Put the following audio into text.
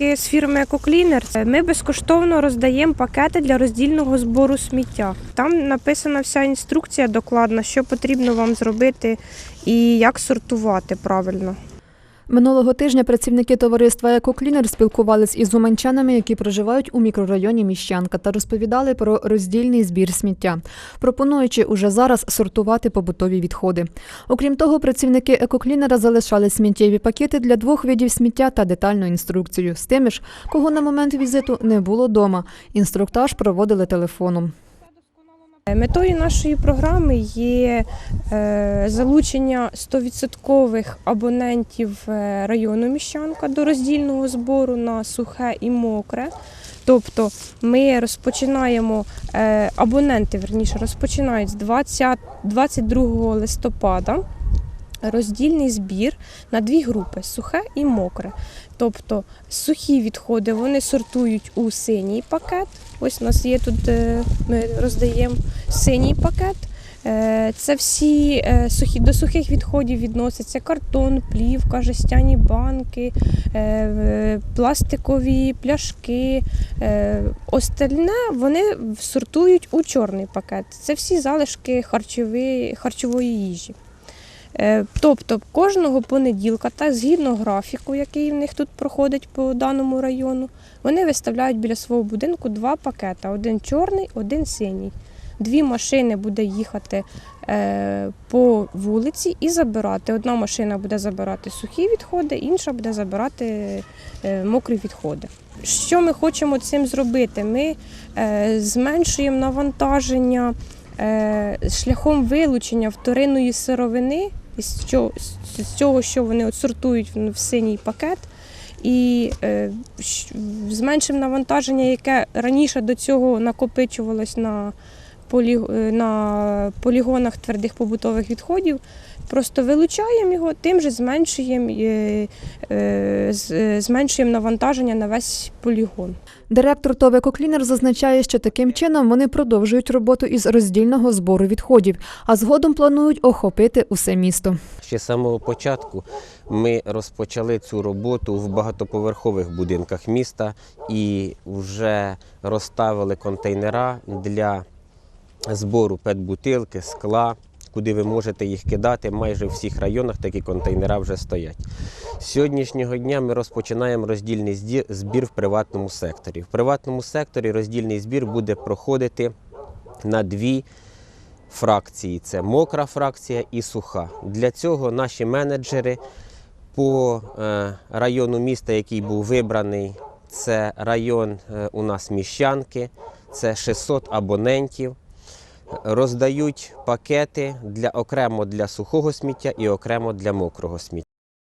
З фірми «Екоклінер» ми безкоштовно роздаємо пакети для роздільного збору сміття. Там написана вся інструкція докладна, що потрібно вам зробити і як сортувати правильно. Минулого тижня працівники товариства «Екоклінер» спілкувались із уманчанами, які проживають у мікрорайоні Міщанка, та розповідали про роздільний збір сміття, пропонуючи уже зараз сортувати побутові відходи. Окрім того, працівники «Екоклінера» залишали сміттєві пакети для двох видів сміття та детальну інструкцію з тими ж, кого на момент візиту не було дома. Інструктаж проводили телефоном. Метою нашої програми є е, залучення 100% абонентів е, району Міщанка до роздільного збору на сухе і мокре. Тобто ми розпочинаємо, е, абоненти верніше розпочинають з 20, 22 листопада роздільний збір на дві групи сухе і мокре. Тобто сухі відходи вони сортують у синій пакет. Ось у нас є тут, е, ми роздаємо синій пакет. Е, Це всі е, сухі до сухих відходів відносяться картон, плівка, жестяні банки, пластикові пляшки. Остальне вони сортують у чорний пакет. Це всі залишки харчової, харчової їжі. Е, Тобто кожного понеділка, та згідно графіку, який в них тут проходить по даному району, вони виставляють біля свого будинку два пакети: один чорний, один синій. Дві машини буде їхати е, по вулиці і забирати. Одна машина буде забирати сухі відходи, інша буде забирати е, мокрі відходи. Що ми хочемо цим зробити? Ми зменшуємо навантаження шляхом вилучення вторинної сировини з цього, що вони от сортують в в синій пакет. І е, зменшимо навантаження, яке раніше до цього накопичувалось на, полі, е, на полігонах твердих побутових відходів. Просто вилучаємо його, тим же зменшуємо, е, е, зменшуємо навантаження на весь полігон. Директор ТОВ «Екоклінер» зазначає, що таким чином вони продовжують роботу із роздільного збору відходів, а згодом планують охопити усе місто. Ще з самого початку ми розпочали цю роботу в багатоповерхових будинках міста і вже розставили контейнера для збору петбутилки, скла, куди ви можете їх кидати. Майже в всіх районах такі контейнера вже стоять. З сьогоднішнього дня ми розпочинаємо роздільний збір в приватному секторі. В приватному секторі роздільний збір буде проходити на дві фракції: це мокра фракція і суха. Для цього наші менеджери по е, району міста, який був вибраний, це район е, у нас міщанки, це 600 абонентів. Роздають пакети для окремо для сухого сміття і окремо для мокрого сміття.